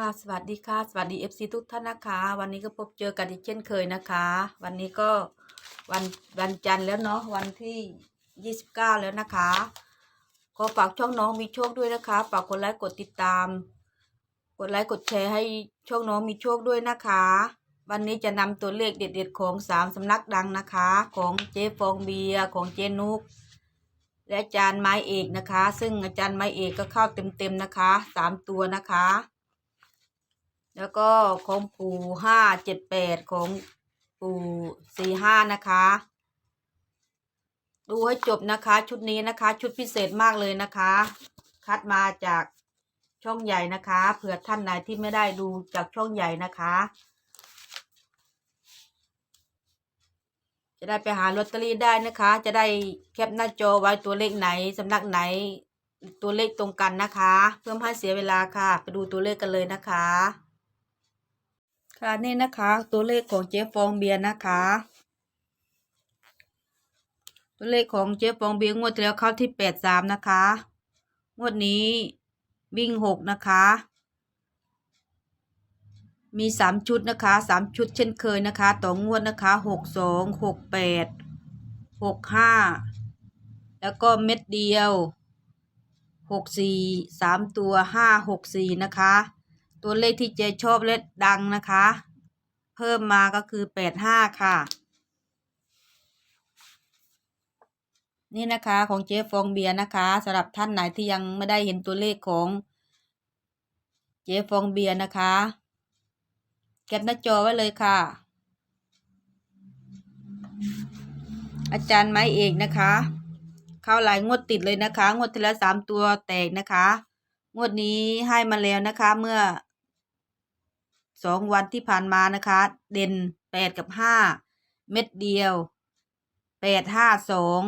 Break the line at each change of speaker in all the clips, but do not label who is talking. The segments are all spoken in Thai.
ค่ะสวัสดีค่ะ สวัสดี FC ทุกท่านนะคะ วันนี้ก็พบเจอกันอีกเช่นเคยนะคะ วันนี้ก็วันวันจันทร์แล้วเนาะวันที่ 29 แล้วนะคะก็ฝากช่องน้องมีโชคด้วยนะคะ ฝากกดไลค์กดติดตาม กดไลค์กดแชร์ให้ช่องน้องมีโชคด้วยนะคะ วันนี้จะนำตัวเลขเด็ดๆของสามสำนักดังนะคะ ของเจ๊ฟองเบียร์ของเจนุกและอาจารย์ไม้เอกนะคะ ซึ่งอาจารย์ไม้เอกก็เข้าเต็มๆนะคะสามตัวนะคะ แล้วก็ของปู่ห้าเจ็ดแปดของปู่สี่ห้านะคะ ดูให้จบนะคะ ชุดนี้นะคะ ชุดพิเศษมากเลยนะคะ คัดมาจากช่องใหญ่นะคะเผื่อท่านไหนที่ไม่ได้ดูจากช่องใหญ่นะคะ จะได้ไปหาลอตเตอรี่ได้นะคะ จะได้แคปหน้าจอไว้ตัวเลขไหนสำนักไหนตัวเลขตรงกันนะคะ เพื่อไม่ให้เสียเวลาค่ะ ไปดูตัวเลขกันเลยนะคะ ค่ะนี่นะคะ ตัวเลขของเจ๊ฟองเบียร์นะคะ ตัวเลขของเจ๊ฟองเบียร์งวดที่แล้วเข้าที่แปดสามนะคะ งวดนี้วิ่งหกนะคะ มีสามชุดนะคะสามชุดเช่นเคยนะคะต่องวดนะคะหกสองหกแปดหกห้าแล้วก็เม็ดเดียวหกสี่สามตัวห้าหกสี่นะคะ ตัวเลขที่เจชอบและดังนะคะ เพิ่มมาก็คือแปดห้าค่ะ นี่นะคะของเจ๊ฟองเบียร์นะคะสำหรับท่านไหนที่ยังไม่ได้เห็นตัวเลขของเจ๊ฟองเบียร์นะคะแคปหน้าจอไว้เลยค่ะ อาจารย์ไม้เอกนะคะ เข้าหลายงวดติดเลยนะคะ งวดที่แล้วสามตัวแตกนะคะ งวดนี้ให้มาแล้วนะคะเมื่อ สองวันที่ผ่านมานะคะ เด่นแปดกับห้าเม็ดเดียวแปดห้าสอง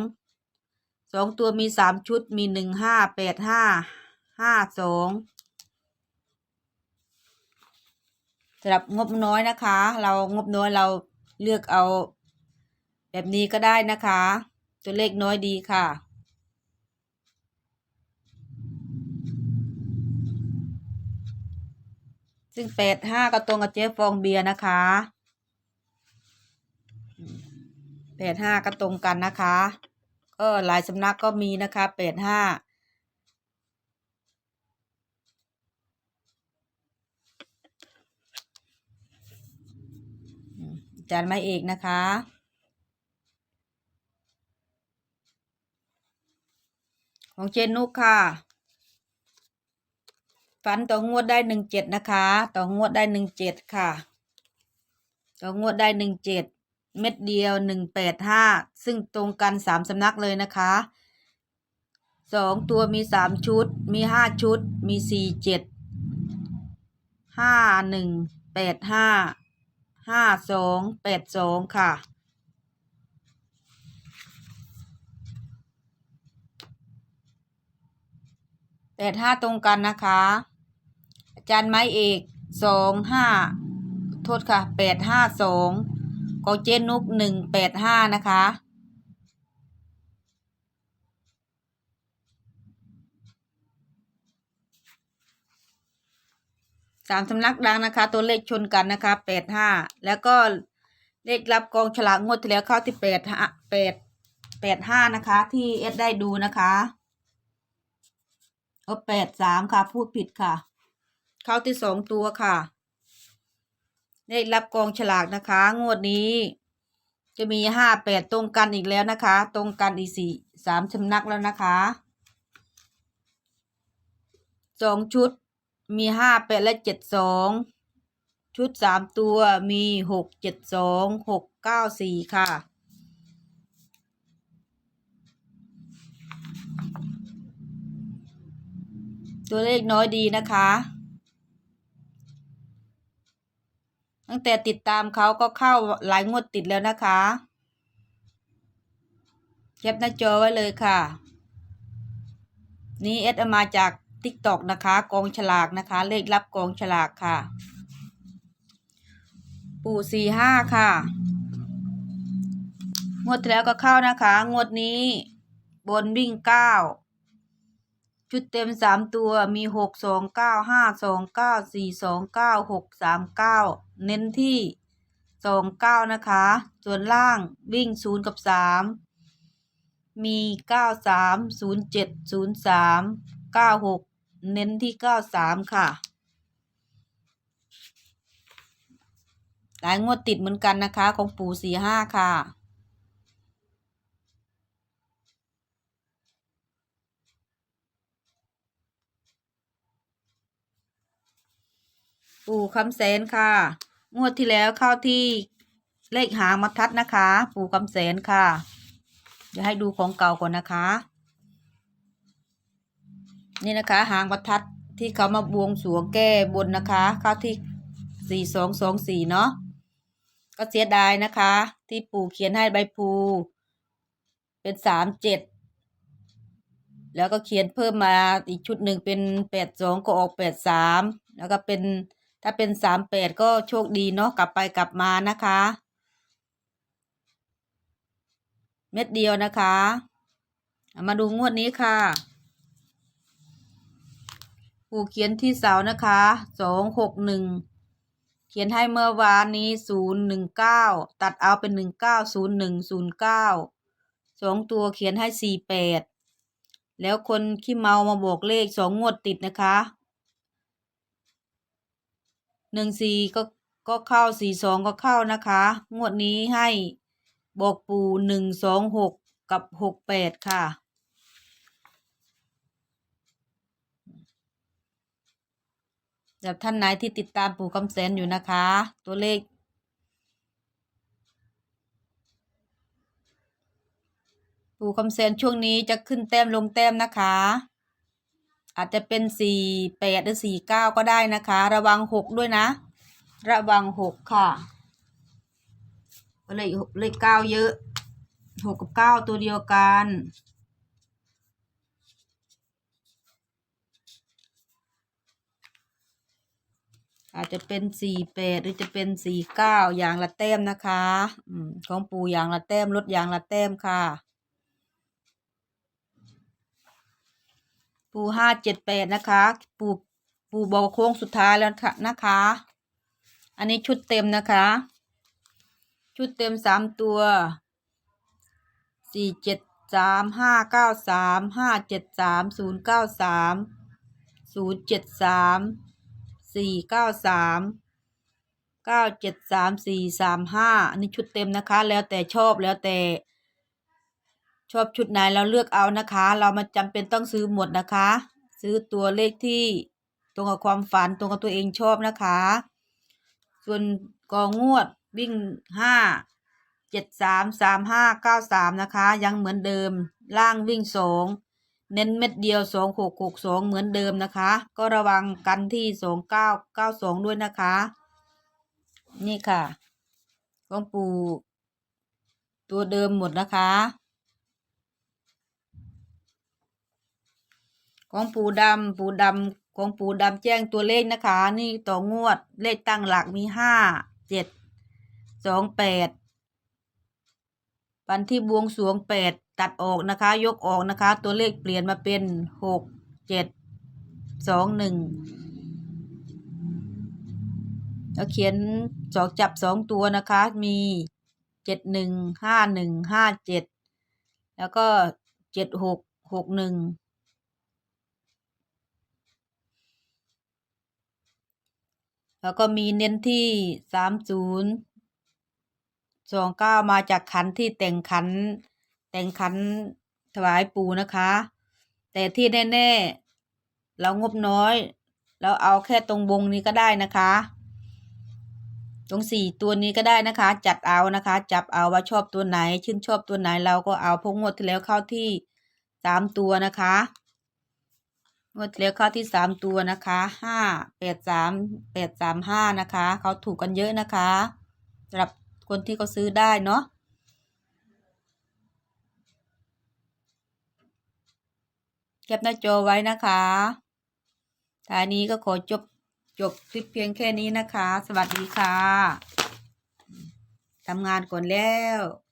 สองตัวมีสามชุดมีหนึ่งห้าแปดห้าห้าสองสำหรับงบน้อยนะคะ เรางบน้อยเราเลือกเอา แบบนี้ก็ได้นะคะ ตัวเลขน้อยดีค่ะ ซึ่งแปดห้าก็ตรงกับเจ๊ฟองเบียร์นะคะแปดห้าก็ตรงกันนะคะ ก็หลายสำนักก็มีนะคะแปดห้าจานไม้เอกนะคะ ของเจนนุกค่ะ ฟันต่องวดได้หนึ่งเจ็ดนะคะ ต่องวดได้หนึ่งเจ็ดค่ะ ต่องวดได้หนึ่งเจ็ดเม็ดเดียวหนึ่งแปดห้าซึ่งตรงกันสามสำนักเลยนะคะสองตัวมีสามชุด มีห้าชุด มีสี่เจ็ดห้าหนึ่งแปดห้าห้าสองแปดสองค่ะ แปดห้าตรงกันนะคะ จารย์ไม้เอกสองห้าโทษค่ะแปดห้าสองของเจนุกหนึ่งแปดห้านะคะ สามสำนักดังนะคะ ตัวเลขชนกันนะคะแปดห้าแล้วก็เลขรับกองฉลากงวดที่แล้วเข้าที่แปดห้าแปดแปดห้านะคะ ที่เอสได้ดูนะคะเออแปดสามค่ะ พูดผิดค่ะ เข้าที่สองตัวค่ะ ได้รับกองฉลากนะคะ งวดนี้ จะมีห้าแปดตรงกันอีกแล้วนะคะ ตรงกันอีกสี่สามสำนักแล้วนะคะสองชุดมีห้าแปดและเจ็ดสองชุดสามตัวมีหกเจ็ดสองหกเก้าสี่ค่ะ ตัวเลขน้อยดีนะคะ ตั้งแต่ติดตามเขาก็เข้าหลายงวดติดแล้วนะคะแคปหน้าจอไว้เลยค่ะ นี่เอสมาจากทิกตอกนะคะ กองฉลากนะคะ เลขรับกองฉลากค่ะ ปู่สี่ห้าค่ะ งวดแล้วก็เข้านะคะ งวดนี้บนวิ่งเก้า ชุดเต็มสามตัวมีหกสองเก้าห้าสองเก้าสี่สองเก้าหกสามเก้าเน้นที่สองเก้านะคะ ส่วนล่างวิ่งศูนย์กับสามมีเก้าสามศูนย์เจ็ดศูนย์สามเก้าหกเน้นที่เก้าสามค่ะ หลายงวดติดเหมือนกันนะคะของปู่สี่ห้าค่ะ ปู่ คำแสนค่ะ งวดที่แล้วเข้าที่เลขหางมาทัดนะคะ ปู่คำแสนค่ะ เดี๋ยวให้ดูของเก่าก่อนนะคะ นี่นะคะ หางประทัดที่เขามาบวงสรวงแก้บนนะคะ เข้าที่สี่สองสองสี่เนาะก็เสียดายนะคะ ที่ปู่เขียนให้ใบพลูเป็นสามเจ็ดแล้วก็เขียนเพิ่มมาอีกชุดหนึ่งเป็นแปดสองก็ออกแปดสามแล้วก็เป็น ถ้าเป็นสามแปดก็โชคดีเนาะกลับไปกลับมานะคะ เม็ดเดียวนะคะามาดูงวดนี้ค่ะ ปู่เขียนที่เสานะคะสองหกหนึ่งเขียนให้เมื่อวานนี้ศูนย์หนึ่งเก้าตัดเอาเป็นหนึ่งเก้าศูนย์หนึ่งศูนย์เก้าสองตัวเขียนให้สี่แปดแล้วคนขี้เมามาบอกเลขสองงวดติดนะคะ หนึ่งสี่ก็ก็เข้าสี่สองก็เข้านะคะ งวดนี้ให้บอกปู่หนึ่งสองหกกับหกแปดค่ะสำหรับท่านไหนที่ติดตามปู่คำแสนอยู่นะคะ ตัวเลข ปู่คำแสนช่วงนี้จะขึ้นแต้มลงแต้มนะคะ อาจจะเป็นสี่แปดหรือสี่เก้าก็ได้นะคะ ระวังหกด้วยนะ ระวังหกค่ะเลขเลขเก้าเยอะหกกับเก้าตัวเดียวกันอาจจะเป็นสี่แปดหรือจะเป็นสี่เก้าอย่างละแต้มนะคะ อืมของปูอย่างละแต้มลดอย่างละแต้มค่ะ ปูห้าเจ็ดแปดนะคะ ปูปูบอกโค้งสุดท้ายแล้วค่ะนะคะ อันนี้ชุดเต็มนะคะ ชุดเต็มสามตัวสี่เจ็ดสามห้าเก้าสามห้าเจ็ดสามศูนย์เก้าสามศูนย์เจ็ดสามสี่เก้าสามเก้าเจ็ดสามสี่สามห้าอันนี้ชุดเต็มนะคะ แล้วแต่ชอบแล้วแต่ ชอบชุดไหนเราเลือกเอานะคะ เรามาจำเป็นต้องซื้อหมดนะคะ ซื้อตัวเลขที่ตรงกับความฝันตรงกับตัวเองชอบนะคะ ส่วนกองงวดวิ่งห้าเจ็ดสามสามห้าเก้าสามนะคะ ยังเหมือนเดิม ล่างวิ่งสองเน้นเม็ดเดียวสองหกหกสองเหมือนเดิมนะคะ ก็ระวังกันที่สองเก้าเก้าสองด้วยนะคะ นี่ค่ะของปูตัวเดิมหมดนะคะ ของปูดำปูดำของปูดำแจ้งตัวเลขนะคะ นี่ต่องวดเลขตั้งหลักมีห้าเจ็ดสองแปดวันที่บวงสวงแปดตัดออกนะคะ ยกออกนะคะ ตัวเลขเปลี่ยนมาเป็นหกเจ็ดสองหนึ่งแล้วเขียนสองจับสองตัวนะคะ มีเจ็ดหนึ่งห้าหนึ่งห้าเจ็ดแล้วก็เจ็ดหกหกหนึ่ง แล้วก็มีเน้นที่สามศูนย์สองเก้ามาจากขันที่แต่งขัน แต่งขันถวายปู่นะคะ แต่ที่แน่ๆเรางบน้อย เราเอาแค่ตรงวงนี้ก็ได้นะคะ ตรงสี่ตัวนี้ก็ได้นะคะ จัดเอานะคะ จับเอาว่าชอบตัวไหน ชื่นชอบตัวไหนเราก็เอาพงงวดที่แล้วเข้าที่สามตัวนะคะ งวดที่แล้วเข้าที่สามตัวนะคะห้าแปดสามแปดสามห้านะคะเขาถูกกันเยอะนะคะสำหรับคนที่เขาซื้อได้เนาะแคปหน้าจอไว้นะคะท้ายนี้ก็ขอจบจบคลิปเพียงแค่นี้นะคะ สวัสดีค่ะทำงานก่อนแล้ว